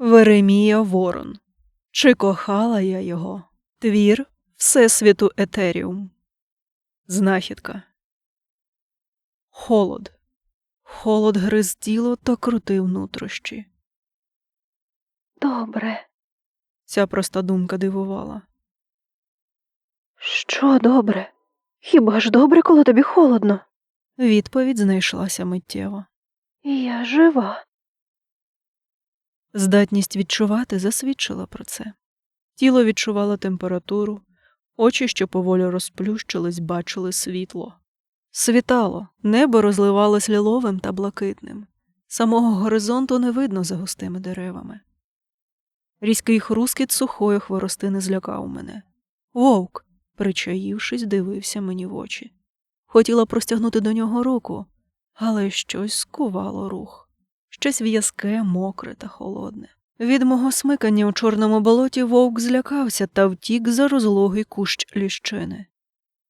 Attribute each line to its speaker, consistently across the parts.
Speaker 1: Веремія Ворон. Чи кохала я його? Твір Всесвіту Етеріум. Знахідка. Холод. Холод гриз тіло та крутив нутрощі.
Speaker 2: Добре.
Speaker 1: Ця проста думка дивувала.
Speaker 2: Що добре? Хіба ж добре, коли тобі холодно?
Speaker 1: Відповідь знайшлася миттєво.
Speaker 2: Я жива.
Speaker 1: Здатність відчувати засвідчила про це. Тіло відчувало температуру, очі, що поволі розплющились, бачили світло. Світало, небо розливалось ліловим та блакитним. Самого горизонту не видно за густими деревами. Різкий хрускіт сухої хворостини злякав мене. Вовк, причаївшись, дивився мені в очі. Хотіла простягнути до нього руку, але щось скувало рух щось в'язке, мокре та холодне. Від мого смикання у чорному болоті вовк злякався та втік за розлогий кущ ліщини.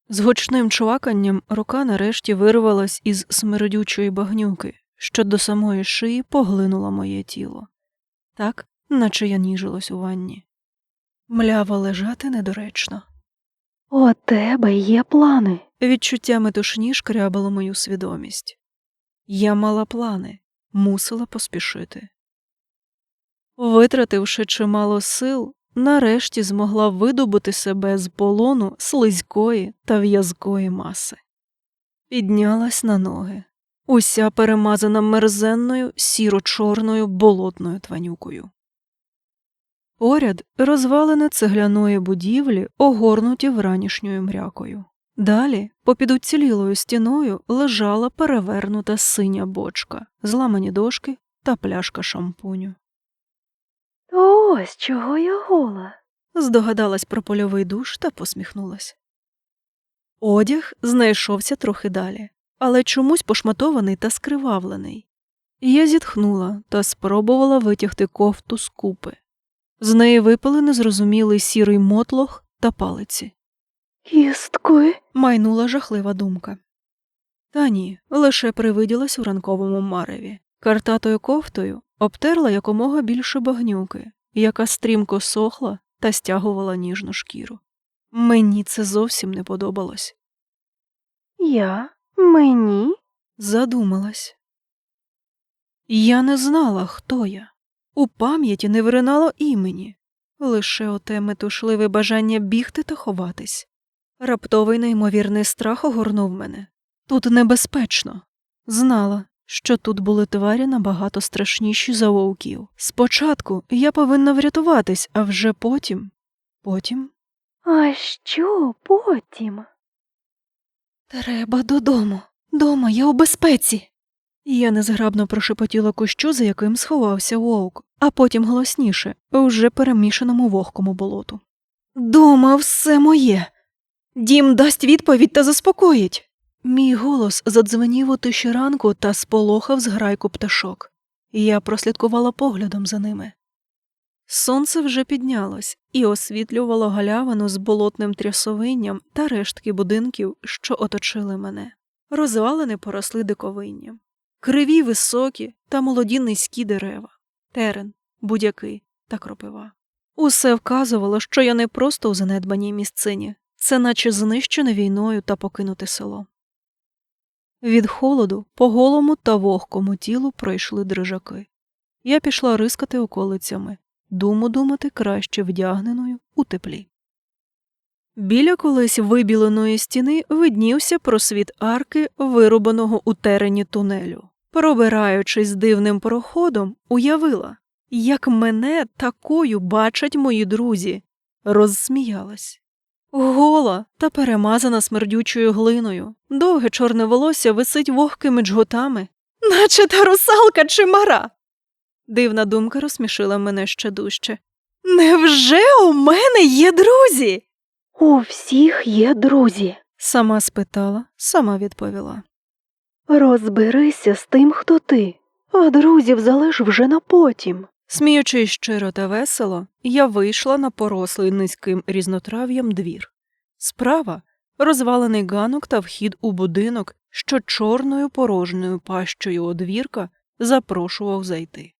Speaker 1: З гучним чваканням рука нарешті вирвалась із смердючої багнюки, що до самої шиї поглинула моє тіло. Так, наче я ніжилась у ванні. Мляво лежати недоречно.
Speaker 2: У тебе є плани.
Speaker 1: Відчуття метушні шкрябало мою свідомість. Я мала плани, мусила поспішити. Витративши чимало сил, нарешті змогла видобути себе з полону слизької та в'язкої маси. Піднялась на ноги, уся перемазана мерзенною сіро-чорною болотною тванюкою. Поряд розвалини цегляної будівлі, огорнуті вранішньою мрякою. Далі, попід уцілілою стіною, лежала перевернута синя бочка, зламані дошки та пляшка шампуню.
Speaker 2: То ось чого я гола.
Speaker 1: Здогадалась про польовий душ та посміхнулась. Одяг знайшовся трохи далі, але чомусь пошматований та скривавлений. Я зітхнула та спробувала витягти кофту з купи. З неї випали незрозумілий сірий мотлох та палиці.
Speaker 2: Кістки?
Speaker 1: майнула жахлива думка. Та ні, лише привиділась у ранковому мареві. Картатою кофтою обтерла якомога більше багнюки, яка стрімко сохла та стягувала ніжну шкіру. Мені це зовсім не подобалось.
Speaker 2: Я? Мені?
Speaker 1: Задумалась. Я не знала, хто я. У пам'яті не виринало імені, лише оте метушливе бажання бігти та ховатись. Раптовий неймовірний страх огорнув мене. Тут небезпечно. Знала, що тут були тварі набагато страшніші за вовків. Спочатку я повинна врятуватись, а вже потім. Потім
Speaker 2: А що потім?
Speaker 1: Треба додому. Дома я у безпеці. Я незграбно прошепотіла кущу, за яким сховався вовк, а потім голосніше, уже перемішаному вогкому болоту. Дома все моє. Дім дасть відповідь та заспокоїть. Мій голос задзвенів у тиші ранку та сполохав зграйку пташок. Я прослідкувала поглядом за ними. Сонце вже піднялось і освітлювало галявину з болотним трясовинням та рештки будинків, що оточили мене. Розвалини поросли диковинням. Криві високі та молоді низькі дерева, терен, будяки та кропива. Усе вказувало, що я не просто у занедбаній місцині, це наче знищене війною та покинуте село. Від холоду по голому та вогкому тілу пройшли дрижаки. Я пішла рискати околицями, думу думати краще вдягненою у теплі. Біля колись вибіленої стіни виднівся просвіт арки, вирубаного у терені тунелю. Пробираючись дивним проходом, уявила, як мене такою бачать мої друзі, розсміялась. Гола та перемазана смердючою глиною, довге чорне волосся висить вогкими джготами, наче та русалка чи мара. Дивна думка розсмішила мене ще дужче. Невже у мене є друзі?
Speaker 2: У всіх є друзі.
Speaker 1: Сама спитала, сама відповіла.
Speaker 2: Розберися з тим, хто ти, а друзів залиш вже на потім.
Speaker 1: Сміючись щиро та весело, я вийшла на порослий низьким різнотрав'ям двір. Справа розвалений ганок та вхід у будинок, що чорною порожньою пащою одвірка запрошував зайти.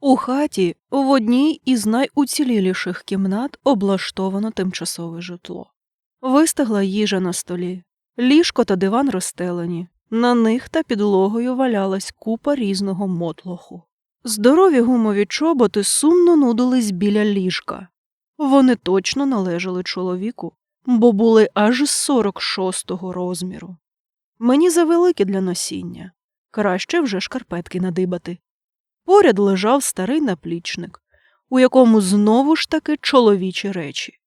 Speaker 1: У хаті в одній із найуціліліших кімнат облаштовано тимчасове житло. Вистигла їжа на столі, ліжко та диван розстелені. На них та підлогою валялась купа різного мотлоху. Здорові гумові чоботи сумно нудились біля ліжка. Вони точно належали чоловіку, бо були аж з 46-го розміру. Мені завеликі для носіння. Краще вже шкарпетки надибати. Поряд лежав старий наплічник, у якому знову ж таки чоловічі речі.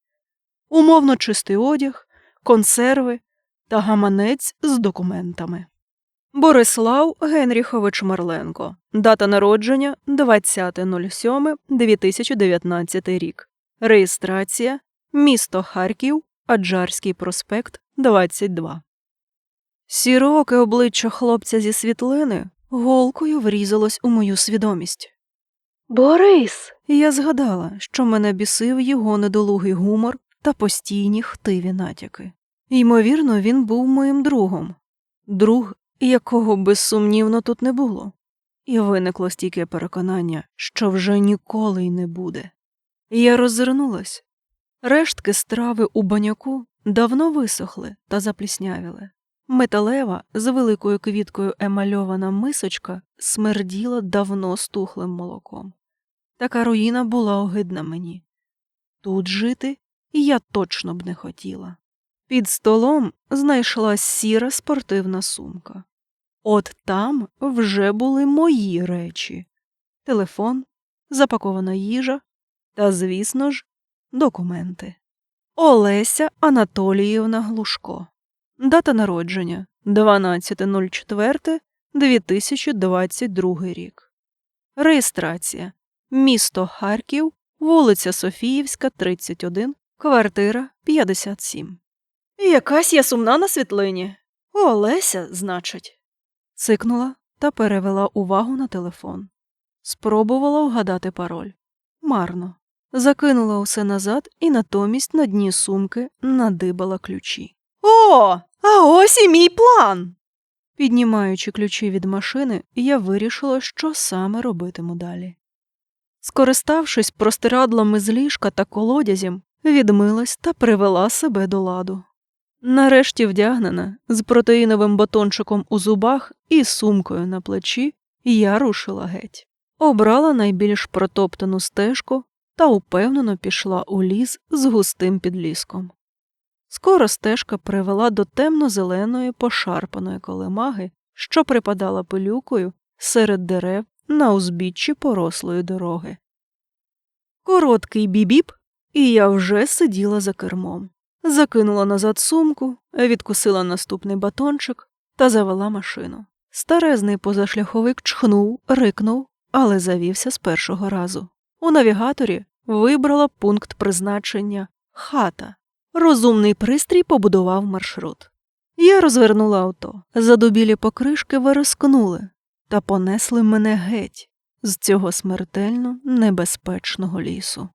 Speaker 1: Умовно чистий одяг, консерви та гаманець з документами. Борислав Генріхович Марленко. Дата народження 20.07.2019 рік. Реєстрація місто Харків, Аджарський проспект 22. Сіроке обличчя хлопця зі світлини голкою врізалось у мою свідомість.
Speaker 2: Борис.
Speaker 1: Я згадала, що мене бісив його недолугий гумор та постійні хтиві натяки. Ймовірно, він був моїм другом, друг, якого безсумнівно тут не було, і виникло стійке переконання, що вже ніколи й не буде. Я роззирнулась. Рештки страви у баняку давно висохли та запліснявіли. Металева з великою квіткою емальована мисочка смерділа давно стухлим молоком. Така руїна була огидна мені. Тут жити я точно б не хотіла. Під столом знайшлась сіра спортивна сумка. От там вже були мої речі телефон, запакована їжа та, звісно ж, документи. Олеся Анатоліївна Глушко. Дата народження 12.04.2022 рік. Реєстрація. Місто Харків, вулиця Софіївська, 31, квартира 57. Якась я сумна на світлині. Олеся, значить. Цикнула та перевела увагу на телефон. Спробувала вгадати пароль. Марно. Закинула усе назад і натомість на дні сумки надибала ключі. О, а ось і мій план. Піднімаючи ключі від машини, я вирішила, що саме робитиму далі. Скориставшись простирадлами з ліжка та колодязем, відмилась та привела себе до ладу. Нарешті вдягнена, з протеїновим батончиком у зубах і сумкою на плечі, я рушила геть. Обрала найбільш протоптану стежку та упевнено пішла у ліс з густим підліском. Скоро стежка привела до темно-зеленої пошарпаної колемаги, що припадала пилюкою серед дерев на узбіччі порослої дороги. Короткий бібіп, і я вже сиділа за кермом. Закинула назад сумку, відкусила наступний батончик та завела машину. Старезний позашляховик чхнув, рикнув, але завівся з першого разу. У навігаторі вибрала пункт призначення хата. Розумний пристрій побудував маршрут. Я розвернула авто. Задубілі покришки вирискнули та понесли мене геть з цього смертельно небезпечного лісу.